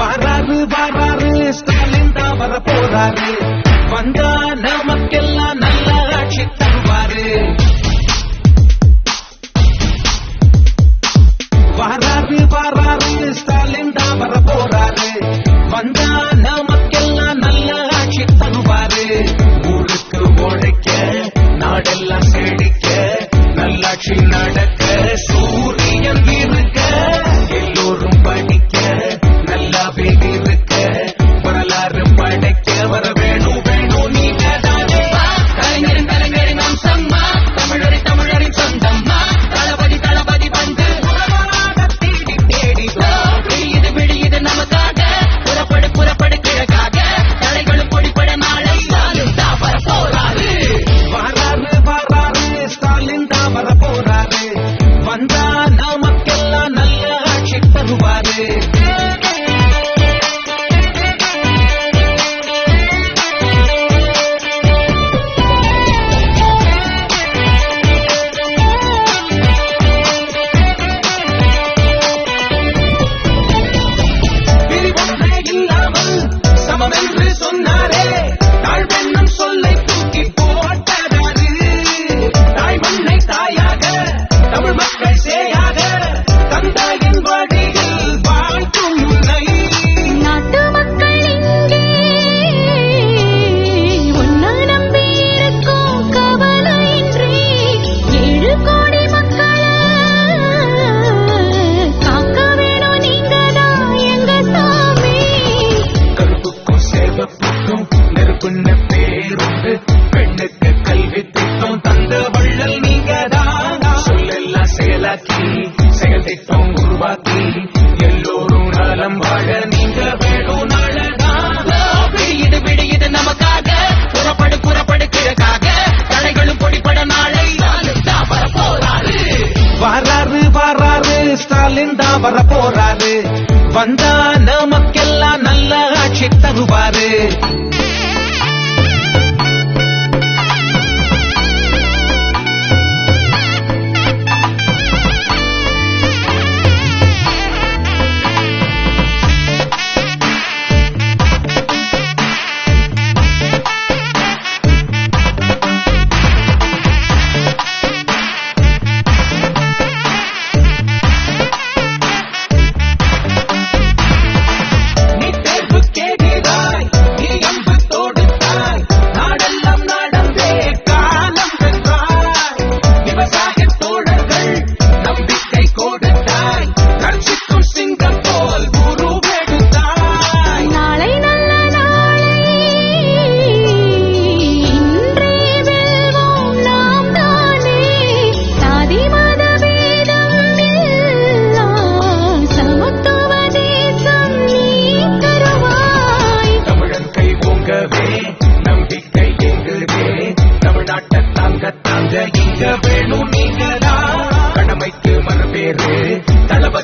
வராரு வராரு ஸ்டாலின் தான் வர போறாரு வந்தா நமக்கெல்லாம் ponen resonar. திட்டம் நெருப்புன்ன பேருந்து பெண்ணுக்கு கல்வி திட்டம் தந்த வள்ளல் நீங்க தானா சொல்லெல்லாம் செயலாக்கி செயல் திட்டம் உருவாக்கி எல்லோரும் நலம் வாழ நீங்க வேணும் வராரு வராரு ஸ்டாலின் தான் வர போறாரு வந்தா நமக்கெல்லாம் நல்ல ஆட்சி தருவாரு.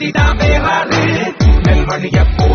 விடாதே வாரு நெல்மணியப்போ